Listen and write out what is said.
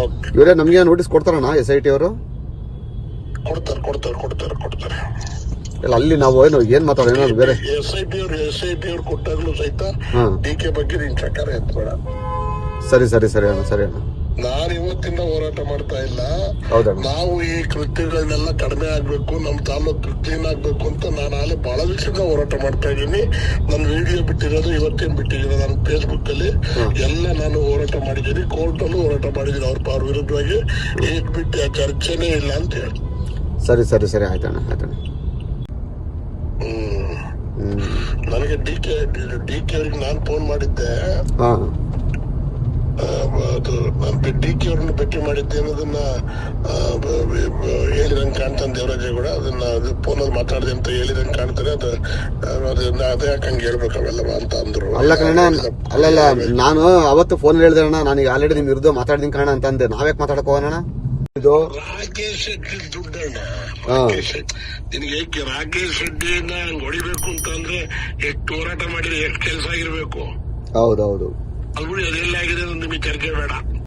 Okay ಇವರೇ ನಮ್ಗೆ notice ಕೊಡ್ತಾರಣ್ಣ ಎಸ್ ಐ ಟಿ ಅವರು? ಕೊಡ್ತಾರೆ ಕೊಡ್ತಾರೆ ಕೊಡ್ತಾರೆ ಕೊಡ್ತಾರೆ. ಇಲ್ಲ ಅಲ್ಲಿ ನಾವು ಏನು ಏನ್ ಮಾತಾಡೋ ಏನಾದ್ರು ಬೇರೆ? ಎಸ್ ಐ ಪಿ ಅವ್ರು ಎಸ್ ಐ ಪಿ ಅವ್ರು ಕೊಟ್ಟಾಗ್ಲೂ ಸಹಿತ ಡಿ ಕೆ ಬಗ್ಗೆ ನೀನ್ ಚಕಾರ ಎತ್ಬೇಡ. ಸರಿ ಸರಿ ಸರಿ ಅಣ್ಣ ಸರಿ ಅಣ್ಣ. ಇವತ್ತಿಂದ ಹೋರಾಟ ಮಾಡ್ತಾ ಇಲ್ಲ. ನಾವು ಈ ಕೃತ್ಯಗಳನ್ನೆಲ್ಲ ಕಡಿಮೆ ಆಗ್ಬೇಕು ನಮ್ಮ ತಾಲೂಕ್ ಕ್ಲೀನ್ ಆಗ್ಬೇಕು ಅಂತ ನಾನು ಅಲ್ಲಿ ಬಹಳ ದಿವಸದಿಂದ ಹೋರಾಟ ಮಾಡ್ತಾ ಇದ್ದೀನಿ. ನನ್ನ ವಿಡಿಯೋ ಬಿಟ್ಟಿರೋದು ಇವತ್ತೇನ್ ಬಿಟ್ಟಿರೋದು ನನ್ನ ಫೇಸ್ಬುಕ್ ಅಲ್ಲಿ. ಎಲ್ಲ ನಾನು ಹೋರಾಟ ಮಾಡಿದ್ದೀನಿ. ಕೋರ್ಟ್ ಅಲ್ಲೂ ಹೋರಾಟ ಮಾಡಿದ್ದೀನಿ ಅವ್ರ ಅವ್ರ ವಿರುದ್ಧವಾಗಿ. ಏಟ್ ಬಿಟ್ಟು ಆ ಚರ್ಚೆನೇ ಇಲ್ಲ ಅಂತ ಹೇಳಿ. ಸರಿ ಸರಿ ಸರಿ. ಆಯ್ತಣ್ಣ ಆಯ್ತಣ್ಣ. ನನಗೆ ಡಿ ಕೆ ಡಿ ಕೆ ಅವ್ರಿಗೆ ನಾನು ಫೋನ್ ಮಾಡಿದ್ದೆ. ಅದು ನಾನು ಡಿ ಕೆ ಅವ್ರನ್ನ ಭೇಟಿ ಮಾಡಿದ್ದೆ ಅನ್ನೋದನ್ನ ಹೇಳಿದಂಗೆ ಕಾಣ್ತಾನೆ ದೇವರಾಜೇಗೌಡ ಅದನ್ನ ಫೋನ್ ಅಲ್ಲಿ ಮಾತಾಡಿದೆ ಅಂತ ಹೇಳಿದಂಗೆ ಕಾಣ್ತಾರೆ. ಅದು ಅದನ್ನ ಅದೇ ಯಾಕೆ ಹಂಗೆ ಹೇಳ್ಬೇಕು ಅವೆಲ್ಲ ಅಂತ ಅಂದ್ರು. ಅಲ್ಲ ಕಣ ಅಲ್ಲಲ್ಲ ನಾನು ಅವತ್ತು ಫೋನ್ ಹೇಳಿದೆ ಅಣ್ಣ. ನಾನೀಗ ಆಲ್ರೆಡಿ ನಿಮ್ ವಿರುದ್ಧ ಮಾತಾಡಿದೀನಿ ಕಾಣ ಅಂತ ಅಂದೆ ನಾವ್ಯಾಕೆ ಮಾತಾಡಕ್ ಹೋಗೋಣ ಇದು ರಾಕೇಶ್ ಶೆಟ್ಟಿ ದುಡ್ಡಣ್ಣ ನಿನಗೆ ರಾಕೇಶ್ ಶೆಟ್ಟಿಯನ್ನ ಹಂಗ್ ಹೊಡಿಬೇಕು ಅಂತಂದ್ರೆ ಎಷ್ಟು ಹೋರಾಟ ಮಾಡಿದ್ರೆ ಎಷ್ಟು ಕೆಲಸ ಆಗಿರ್ಬೇಕು? ಹೌದೌದು. അതുകൂടി അറിയില്ലായിരുന്നു എന്ന് വിചാരിക്കുക വേണം